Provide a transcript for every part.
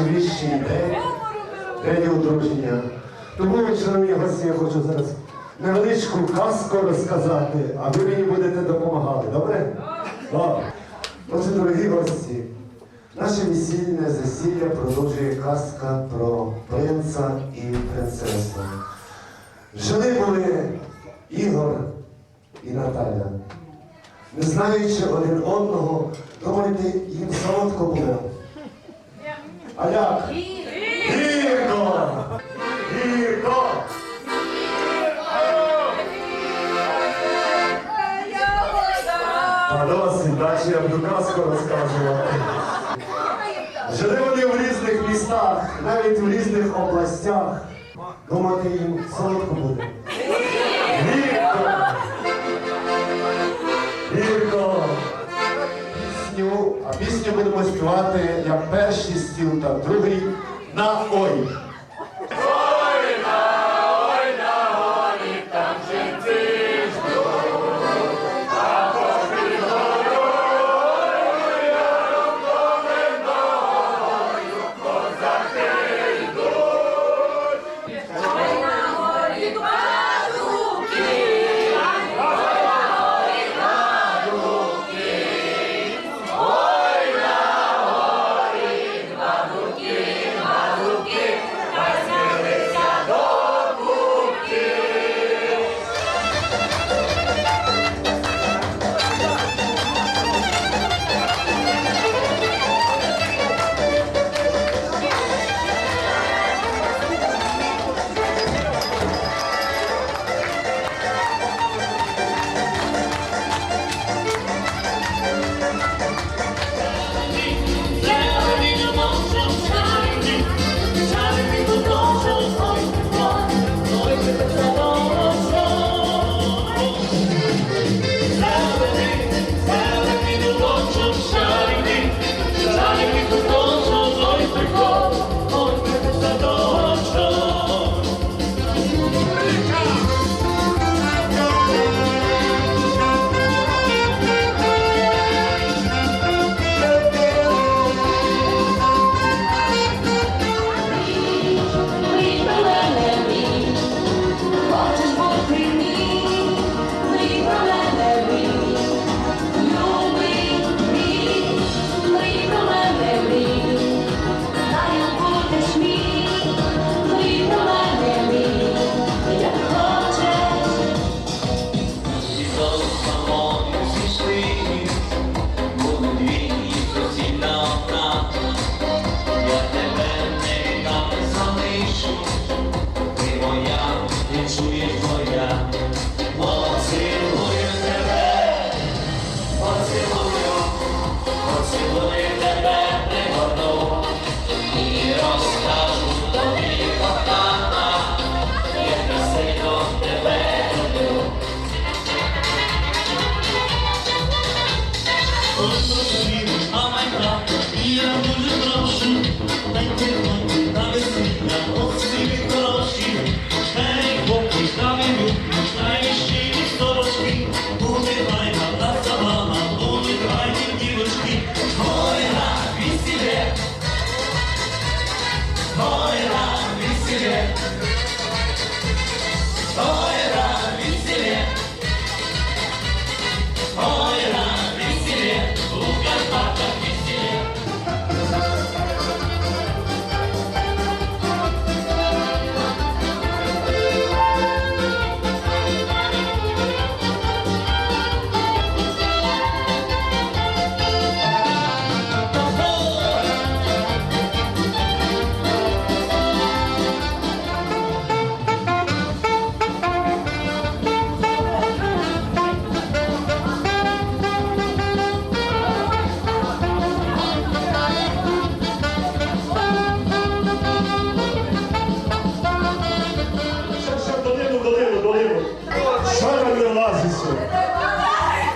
найкрасивіший день, день одруження. Тому, шановні гості, я хочу зараз невеличку казку розказати, а ви мені будете допомагати, добре? Добре. Отже, дорогі гості, наше весільне засілля продовжує казка про принца і принцесу. Жили були Ігор і Наталя. Не знаючи один одного, думаєте, їм солодко було. А як? Гірко! Гірко! А досить, далі я буду казку розказувати. Жили вони в різних містах, навіть в різних областях. Думати їм солодко буде. Пісню будемо співати як перший стіл, та другий на ой.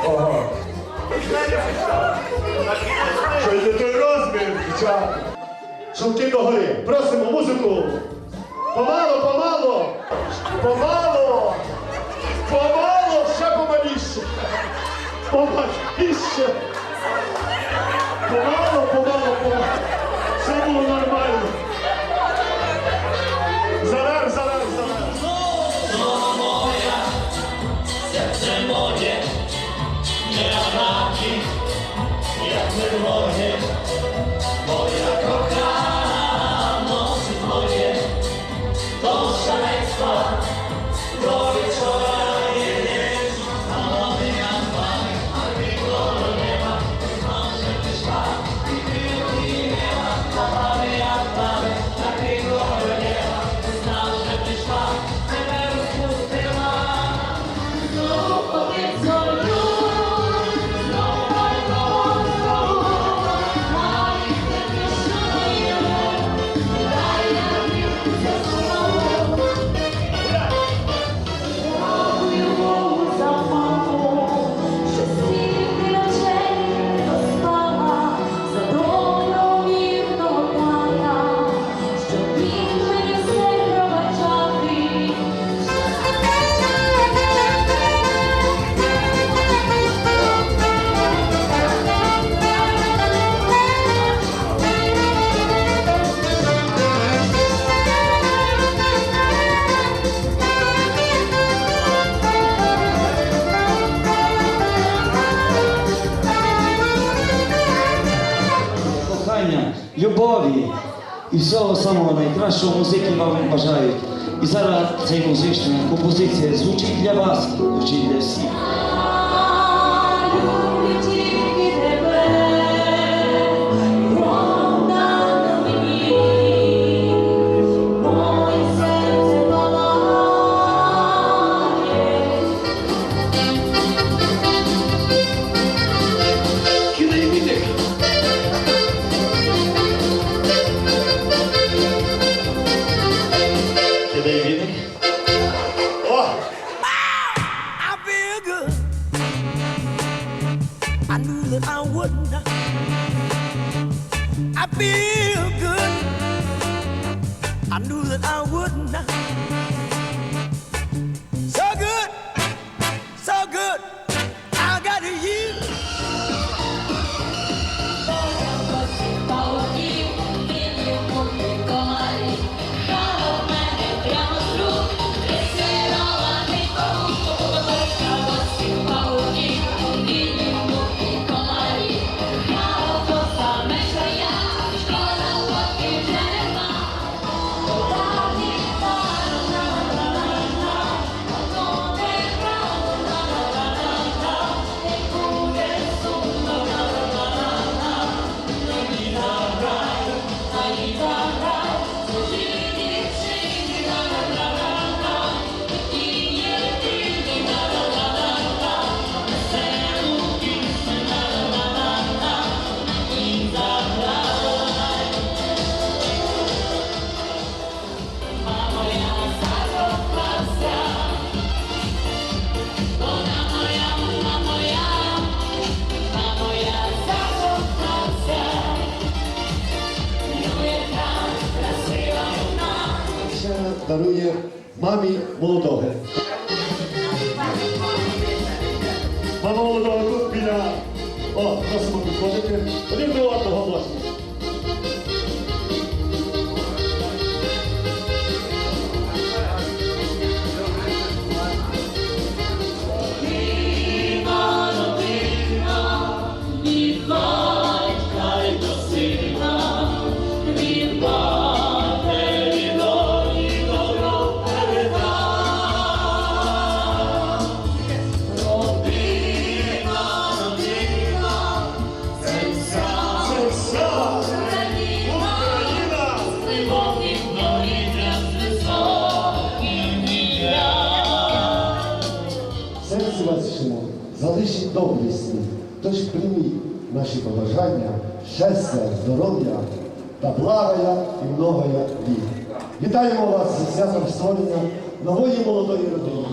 Ага. Що йде той розмір. Шумки догори. Просимо музику. Помало, помало. Помало. Помало, ще помаліше. Помаліше. Помало, помало, помало. Всього самого найкращого музики вам бажають. І зараз ця музична композиція звучить для вас, звучить для всіх. I feel good. I knew that I wouldn't. So daruje mami młodochę. Mama młodocha, kupina! O, proszę mam podkładkę. To nie było to, właśnie. Залишить добрі сни. Тож прийміть наші побажання, щастя, здоров'я та благая і многоя літ. Вітаємо вас зі святом створення нової молодої родини.